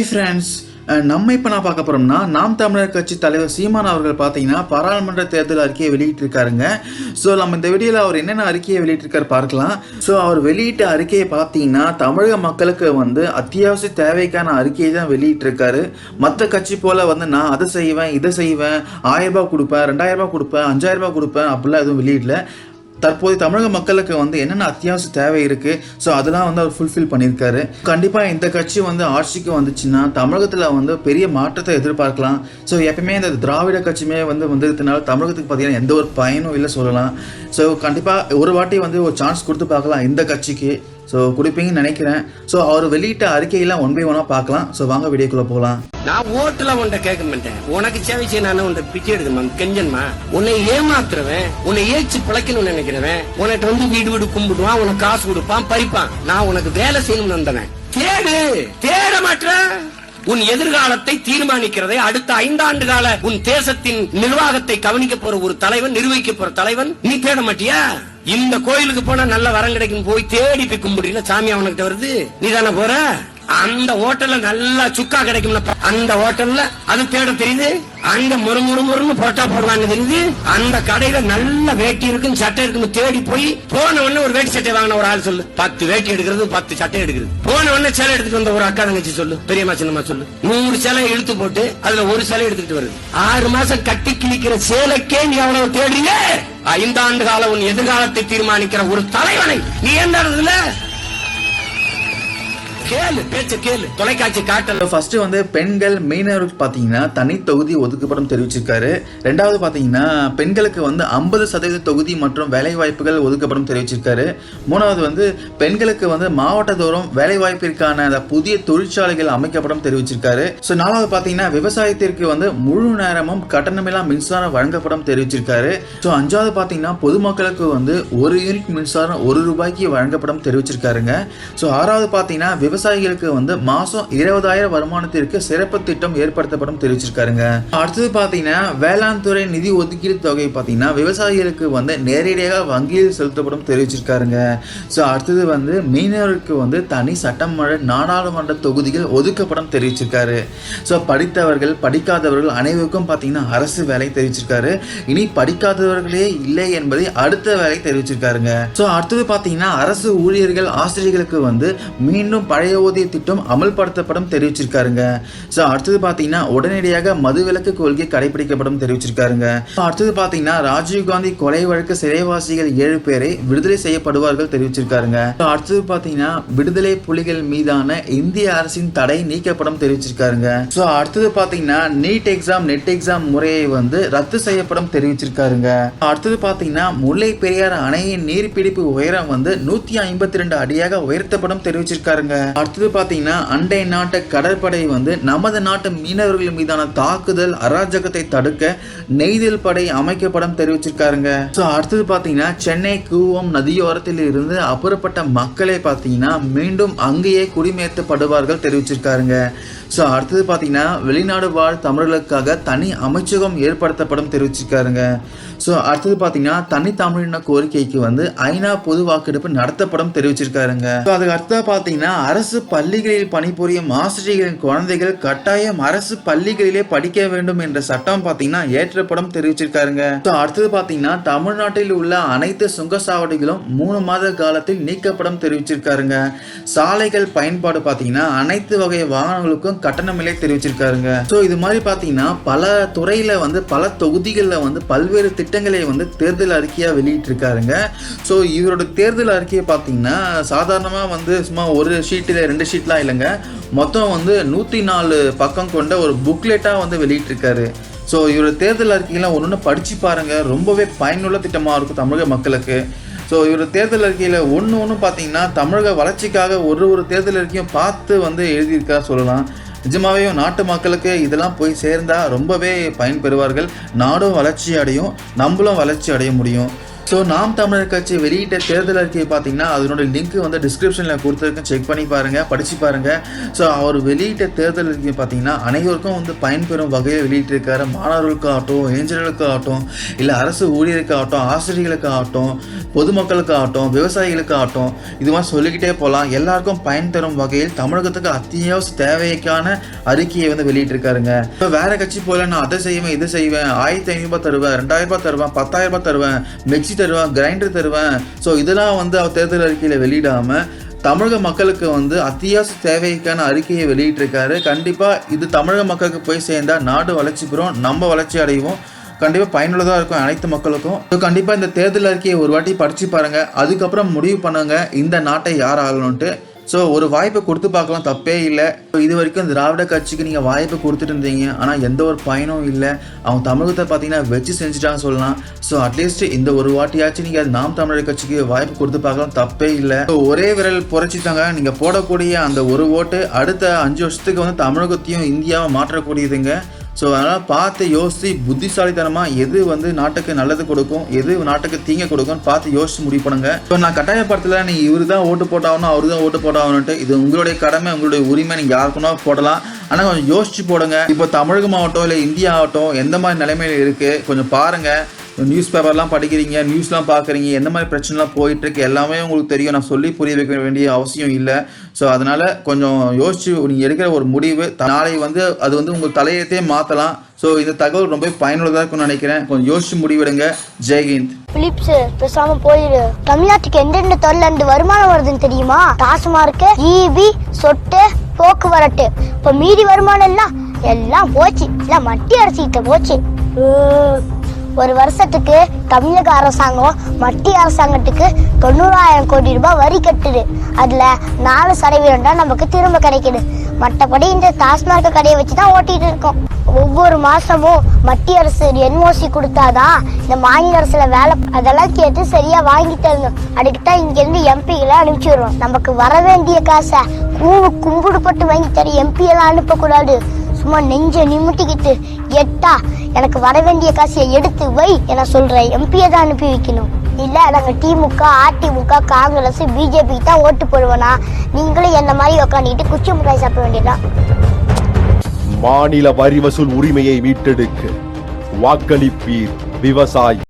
Hi friends நம்ம இப்போ நான் பார்க்க போகிறோம்னா நாம் தமிழர் கட்சி தலைவர் சீமான் அவர்கள் பார்த்தீங்கன்னா பாராளுமன்ற தேர்தல் அறிக்கையை வெளியிட்டிருக்காருங்க. ஸோ நம்ம இந்த வீடியோவில் அவர் என்னென்ன அறிக்கையை வெளியிட்டிருக்காரு பார்க்கலாம். ஸோ அவர் வெளியிட்ட அறிக்கையை பார்த்தீங்கன்னா தமிழக மக்களுக்கு வந்து அத்தியாவசிய தேவைக்கான அறிக்கையை தான் வெளியிட்டிருக்காரு. மற்ற கட்சி போல் வந்து நான் அதை செய்வேன் இதை செய்வேன் ஆயிரம் ரூபாய் கொடுப்பேன் ரெண்டாயிரம் ரூபாய் கொடுப்பேன் அஞ்சாயிரம் ரூபாய் கொடுப்பேன் அப்படிலாம் எதுவும் வெளியிடல. தற்போது தமிழக மக்களுக்கு வந்து என்னென்ன அத்தியாவசிய தேவை இருக்குது ஸோ அதெல்லாம் வந்து அவர் ஃபுல்ஃபில் பண்ணியிருக்காரு. கண்டிப்பாக இந்த கட்சி வந்து ஆட்சிக்கு வந்துச்சுன்னா தமிழகத்தில் வந்து பெரிய மாற்றத்தை எதிர்பார்க்கலாம். ஸோ எப்பயுமே இந்த திராவிட கட்சியுமே வந்து வந்ததுனால தமிழகத்துக்கு பார்த்தீங்கன்னா எந்த ஒரு பயனும் இல்லை சொல்லலாம். ஸோ கண்டிப்பாக ஒரு வாட்டி வந்து ஒரு சான்ஸ் கொடுத்து பார்க்கலாம் இந்த கட்சிக்கு. ஸோ கொடுப்பீங்கன்னு நினைக்கிறேன். ஸோ அவர் வெளியிட்ட அறிக்கையெல்லாம் ஒன் பை ஒன்னாக பார்க்கலாம். ஸோ வாங்க வீடியோக்குள்ளே போகலாம். நான் ஓட்டுல உன்ட்ட கேட்க மாட்டேன். உனக்கு சேவை செய்ய நான் உன்ட பிச்சை மேம் கெஞ்சன்மா உன்னை ஏமாத்துறவன் உன்னை ஏச்சு பிழைக்கணும்னு நினைக்கிறவன் உனக்கு வந்து வீடு வீடு கும்பிடுவான் உனக்கு காசு கொடுப்பான் பறிப்பான். நான் உனக்கு வேலை செய்யணும்னு வந்தவன். தேடு தேட மாட்டேன் உன் எதிர்காலத்தை தீர்மானிக்கிறதை அடுத்த ஐந்தாண்டு கால உன் தேசத்தின் நிர்வாகத்தை கவனிக்க போற ஒரு தலைவன் நிர்வகிக்க போற தலைவன் நீ தேட மாட்டியா? இந்த கோயிலுக்கு போனா நல்ல வரம் கிடைக்கும். போய் தேடி போய் கும்பிடுறீங்களா சாமி அவனுக்கிட்ட வருது. நீ தானே போற? அந்த ஹோட்டல்ல நல்லா சுக்கா கிடைக்கும்ல. அந்த ஹோட்டல்ல அது தேட தெரியுது. அங்க முறு முறு முறுன்னு போட்டா போடுவாங்க தெரியுது. அந்த கடையில நல்ல வேட்டி இருக்கும் சட்டை இருக்கும் தேடி போய் போன உடனே ஒரு வேட்டி சட்டை வாங்கின ஒரு ஆள் சொல்லு. பத்து வேட்டி எடுக்கிறது பத்து சட்டை எடுக்கிறது. போன உடனே சிலை எடுத்துட்டு வந்த ஒரு அக்கா தங்கச்சி சொல்லு. பெரியம்மா சின்னம்மா சொல்லு. நூறு சிலை இழுத்து போட்டு அதுல ஒரு சிலை எடுத்துட்டு வருது. ஆறு மாசம் கட்டி கிழிக்கிற சேலைக்கே நீ அவ்வளவு தேடுறீங்க? ஐந்தாண்டு கால உன் எதிர்காலத்தை தீர்மானிக்கிற ஒரு தலைவனை நீ எந்த இடத்துல கேளு பேச்ச கேளு. தொலைக்காட்சி காட்டல. ஃபர்ஸ்ட் வந்து பெண்கள் மீனவர்களுக்கு பார்த்தீங்கன்னா தனி தொகுதி ஒதுக்கப்படும் தெரிவிச்சிருக்காரு. ரெண்டாவது பார்த்தீங்கன்னா பெண்களுக்கு வந்து ஐம்பது சதவீத தொகுதி மற்றும் வேலை வாய்ப்புகள் ஒதுக்கப்படும் தெரிவிச்சிருக்காரு. மூணாவது வந்து பெண்களுக்கு வந்து மாவட்ட தோறும் வேலை வாய்ப்பிற்கான புதிய தொழிற்சாலைகள் அமைக்கப்படும் தெரிவிச்சிருக்காரு. ஸோ நாலாவது பார்த்தீங்கன்னா விவசாயத்திற்கு வந்து முழு நேரமும் கட்டணமில்லா மின்சாரம் வழங்கப்படும் தெரிவிச்சிருக்காரு. ஸோ அஞ்சாவது பார்த்தீங்கன்னா பொதுமக்களுக்கு வந்து ஒரு யூனிட் மின்சாரம் ஒரு ரூபாய்க்கு வழங்கப்படும் தெரிவிச்சிருக்காருங்க. ஸோ ஆறாவது பார்த்தீங்கன்னா விவசாயிகளுக்கு வந்து மாசம் இருபதாயிரம் வருமானத்திற்கு சிறப்பு திட்டம் ஏற்படுத்தப்படும் தெரிவிச்சிருக்காருங்க. அடுத்தது பார்த்தீங்கன்னா வேளாண் துறை நிதி ஒதுக்கீடு தொகை பார்த்தீங்கன்னா விவசாயிகளுக்கு வந்து நேரடியாக வங்கியில் செலுத்தப்படும் தெரிவிச்சிருக்காருங்க. ஸோ அடுத்தது வந்து மீனவருக்கு வந்து தனி சட்டமன்ற நாடாளுமன்ற தொகுதிகள் ஒதுக்கப்படும் தெரிவிச்சிருக்காரு. ஸோ படித்தவர்கள் படிக்காதவர்கள் அனைவருக்கும் பார்த்தீங்கன்னா அரசு வேலை தெரிவிச்சிருக்காரு. இனி படிக்காதவர்களே இல்லை என்பதை அடுத்த வேலை தெரிவிச்சிருக்காருங்க. ஸோ அடுத்தது பார்த்தீங்கன்னா அரசு ஊழியர்கள் ஆசிரியர்களுக்கு வந்து மீண்டும் பழைய ஓதிய திட்டம் அமல்படுத்தப்படும் தெரிவிச்சிருக்காருங்க. ஸோ அடுத்தது பார்த்தீங்கன்னா உடனடியாக மதுவிலக்கு கொள்கை கடைபிடிக்கப்படும் தெரிவிச்சிருக்காருங்க. அடுத்தது பார்த்தீங்கன்னா ராஜீவ்காந்தி கொலை வழக்கு சிறைவாசிகள் ஏழு பேரை விடுதலை செய்யப்படுவார்கள் தெரிவிச்சிருக்காருங்க. அடுத்தது பார்த்தீங்கன்னா விடுதலை புலிகள் மீதான இந்திய அரசின் தடை நீக்கப்படும் தெரிவிச்சிருக்காருங்க. ஸோ அடுத்தது பார்த்தீங்கன்னா நீட் எக்ஸாம் நெட் எக்ஸாம் முறையை வந்து ரத்து செய்யப்படும் தெரிவிச்சிருக்காருங்க. அடுத்தது பார்த்தீங்கன்னா முல்லை பெரியார் அணையின் நீர்பிடிப்பு உயரம் வந்து நூத்தி ஐம்பத்தி ரெண்டு அடியாக உயர்த்தப்படும் தெரிவிச்சிருக்காருங்க. அடுத்தது பார்த்தீங்கன்னா அண்டை நாட்டு கடற்படை வந்து நமது நாட்டு மீனவர்கள் மீதான தாக்குதல் அராஜகத்தை தடுக்க நெய்தல் படை அமைக்கப்படும் தெரிவிச்சிருக்காருங்க. ஸோ அடுத்தது பார்த்தீங்கன்னா சென்னை கூவம் நதியோரத்தில் இருந்து அப்புறப்பட்ட மக்களை பார்த்தீங்கன்னா மீண்டும் அங்கேயே குடிமேற்றப்படுவார்கள் தெரிவிச்சிருக்காருங்க. ஸோ அடுத்தது பார்த்தீங்கன்னா வெளிநாடு வாழ் தமிழர்களுக்காக தனி அமைச்சகம் ஏற்படுத்தப்படும் தெரிவிச்சிருக்காருங்க. ஸோ அடுத்தது பார்த்தீங்கன்னா தனி தமிழின கோரிக்கைக்கு வந்து ஐநா பொது வாக்கெடுப்பு நடத்தப்படும் தெரிவிச்சிருக்காருங்க. ஸோ அதுக்கு அடுத்தது பார்த்தீங்கன்னா அரசு பள்ளிகளில் பணிபுரியும் ஆசிரியர்களின் குழந்தைகள் கட்டாயம் அரசு பள்ளிகளிலே படிக்க வேண்டும் என்ற சட்டம் பார்த்தீங்கன்னா ஏற்றப்படும் தெரிவிச்சிருக்காருங்க. ஸோ அடுத்தது பார்த்தீங்கன்னா தமிழ்நாட்டில் உள்ள அனைத்து சுங்கச்சாவடிகளும் மூணு மாத காலத்தில் நீக்கப்படும் தெரிவிச்சிருக்காருங்க. சாலைகள் பயன்பாடு பார்த்தீங்கன்னா அனைத்து வகை வாகனங்களுக்கும் கட்டணமில்லை தெரிவிச்சிருக்காருங்க. ஸோ இது மாதிரி பார்த்தீங்கன்னா பல துறையில் வந்து பல தொகுதிகளில் வந்து பல்வேறு திட்டங்களை வந்து தேர்தல் அறிக்கையாக வெளியிட்டிருக்காருங்க. ஸோ இவரோட தேர்தல் அறிக்கையை பார்த்தீங்கன்னா சாதாரணமாக வந்து சும்மா ஒரு ஷீட் ஷீட்டு ரெண்டு ஷீட்லாம் இல்லைங்க. மொத்தம் வந்து நூற்றி நாலு பக்கம் கொண்ட ஒரு புக்லெட்டாக வந்து வெளியிட்டிருக்காரு. ஸோ இவர் தேர்தல் அறிக்கையெல்லாம் ஒன்று ஒன்று படித்து பாருங்கள் ரொம்பவே பயனுள்ள திட்டமாக இருக்கும் தமிழக மக்களுக்கு. ஸோ இவர் தேர்தல் அறிக்கையில் ஒன்று ஒன்று பார்த்தீங்கன்னா தமிழக வளர்ச்சிக்காக ஒரு ஒரு தேர்தல் அறிக்கையும் பார்த்து வந்து எழுதியிருக்கா சொல்லலாம். நிஜமாவே நாட்டு மக்களுக்கு இதெல்லாம் போய் சேர்ந்தால் ரொம்பவே பயன்பெறுவார்கள் நாடும் வளர்ச்சி அடையும். நம்மளும் வளர்ச்சி அடைய முடியும். ஸோ நாம் தமிழர் கட்சி வெளியிட்ட தேர்தல் அறிக்கையை பார்த்தீங்கன்னா அதனுடைய லிங்க் வந்து டிஸ்கிரிப்ஷனில் கொடுத்துருக்கேன். செக் பண்ணி பாருங்கள் படித்து பாருங்கள் ஸோ அவர் வெளியிட்ட தேர்தல் அறிக்கை பார்த்தீங்கன்னா அனைவருக்கும் வந்து பயன்பெறும் வகையில் வெளியிட்டிருக்காரு. மாணவர்களுக்கு ஆகட்டும் இளைஞர்களுக்கு ஆகட்டும் இல்லை அரசு ஊழியருக்கு ஆகட்டும் ஆசிரியர்களுக்கு ஆகட்டும் பொதுமக்களுக்கு ஆகட்டும் விவசாயிகளுக்கு ஆகட்டும் இது மாதிரி சொல்லிக்கிட்டே போகலாம் எல்லாருக்கும் பயன் தரும் வகையில் தமிழகத்துக்கு அத்தியாவசிய தேவைக்கான அறிக்கையை வந்து வெளியிட்டிருக்காருங்க. இப்போ வேற கட்சி போல நான் அதை செய்வேன் இதை செய்வேன் ஆயிரத்தி ஐநூறுபா தருவேன் ரெண்டாயிரம் ரூபாய் தருவேன் பத்தாயிரம் ரூபாய் தருவேன் மிக்சி தருவேன் கிரைண்டர் தருவேன். ஸோ இதெல்லாம் வந்து அவர் தேர்தல் அறிக்கையில் வெளியிடாமல் தமிழக மக்களுக்கு வந்து அத்தியாவசிய தேவைக்கான அறிக்கையை வெளியிட்டிருக்காரு. கண்டிப்பாக இது தமிழக மக்களுக்கு போய் சேர்ந்தா நாடு வளர்ச்சி பெறும் நம்ம வளர்ச்சி அடைவோம். கண்டிப்பாக பயனுள்ளதாக இருக்கும் அனைத்து மக்களுக்கும். ஸோ கண்டிப்பாக இந்த தேர்தல் அறிக்கையை ஒரு வாட்டி படித்து பாருங்கள் அதுக்கப்புறம் முடிவு பண்ணுங்கள் இந்த நாட்டை யார் ஆகணும்ன்ட்டு ஸோ ஒரு வாய்ப்பை கொடுத்து பார்க்கலாம். தப்பே இல்லை. இது வரைக்கும் திராவிட கட்சிக்கு நீங்கள் வாய்ப்பு கொடுத்துட்டு இருந்தீங்க. ஆனால் எந்த ஒரு பயனும் இல்லை. அவங்க தமிழகத்தை பார்த்தீங்கன்னா வச்சு செஞ்சுட்டாங்க சொல்லலாம். ஸோ அட்லீஸ்ட் இந்த ஒரு வாட்டியாச்சும் நீங்கள் நாம் தமிழர் கட்சிக்கு வாய்ப்பு கொடுத்து பார்க்கலாம். தப்பே இல்லை. ஸோ ஒரே விரல் புரட்சித்தாங்க நீங்கள் போடக்கூடிய அந்த ஒரு ஓட்டு அடுத்த அஞ்சு வருஷத்துக்கு வந்து தமிழகத்தையும் இந்தியாவை மாற்றக்கூடியதுங்க. ஸோ அதனால் பார்த்து யோசித்து புத்திசாலித்தனமாக எது வந்து நாட்டுக்கு நல்லது கொடுக்கும் எது நாட்டுக்கு தீங்க கொடுக்கும்னு பார்த்து யோசிச்சு முடிவு பண்ணுங்க. ஸோ நான் கட்டாயப்படுத்தல நீ இவர் தான் ஓட்டு போட்டாகணும் அவரு தான் ஓட்டு போட்டாகணுன்ட்டு இது உங்களுடைய கடமை உங்களுடைய உரிமை நீங்கள் யாருக்குன்னா போடலாம். ஆனால் கொஞ்சம் யோசிச்சு போடுங்க. இப்போ தமிழகம் ஆகட்டும் இல்லை இந்தியா ஆகட்டும் எந்த மாதிரி நிலைமையில் இருக்குது கொஞ்சம் பாருங்கள் நியூஸ் பேப்பர்லாம் படிக்கிறீங்க நியூஸ்லாம் பார்க்குறீங்க எந்த மாதிரி பிரச்சனைலாம் போயிட்டு இருக்கு எல்லாமே உங்களுக்கு தெரியும். நான் சொல்லி புரிய வைக்க வேண்டிய அவசியம் இல்லை. ஸோ அதனால கொஞ்சம் யோசிச்சு நீங்கள் எடுக்கிற ஒரு முடிவு நாளை வந்து அது வந்து உங்கள் தலையத்தையே மாற்றலாம் ஸோ இந்த தகவல் ரொம்ப பயனுள்ளதாக இருக்கும்னு நினைக்கிறேன். கொஞ்சம் யோசிச்சு முடிவெடுங்க. ஜெய்ஹிந்த் பிலிப்ஸ் பேசாம போயிரு. தமிழ்நாட்டுக்கு எந்தெந்த தொழில இருந்து வருமானம் வருதுன்னு தெரியுமா? டாஸ்மார்க் ஈபி சொட்டு போக்குவரத்து. இப்ப மீதி வருமானம் எல்லாம் எல்லாம் போச்சு. எல்லாம் மத்திய அரசிட்ட போச்சு. ஒரு வருஷத்துக்கு தமிழக அரசாங்கம் மத்திய அரசாங்கத்துக்கு தொண்ணூறாயிரம் கோடி ரூபாய் வரி கட்டுது. அதுல நாலு சதவீதம் தான் நமக்கு திரும்ப கிடைக்குது. மற்றபடி இந்த டாஸ்மாக கடையை வச்சு தான் ஓட்டிட்டு இருக்கோம். ஒவ்வொரு மாசமும் மத்திய அரசு என்ஓசி கொடுத்தாதான் இந்த மாநில அரசுல வேலை அதெல்லாம் கேட்டு சரியா வாங்கி தரணும். அதுக்கு தான் இங்க இருந்து எம்பிகளை அனுப்பிச்சு விடுறோம். நமக்கு வர வேண்டிய காசை கூவு கும்பிடுபட்டு வாங்கி தர எம்பி எல்லாம் அனுப்பக்கூடாது. சும்மா நெஞ்ச நிமிட்டிக்கிட்டு எட்டா எனக்கு வர வேண்டிய காசியை எடுத்து வை என சொல்ற எம்பியை தான் அனுப்பி வைக்கணும். இல்ல நாங்க திமுக அதிமுக காங்கிரஸ் பிஜேபி தான் ஓட்டு போடுவோனா நீங்களும் என்ன மாதிரி உட்காந்துக்கிட்டு குச்சி மிட்டாய் சாப்பிட வேண்டியதான் மாநில வரி வசூல் உரிமையை மீட்டெடுக்க வாக்களிப்பீர் விவசாயி.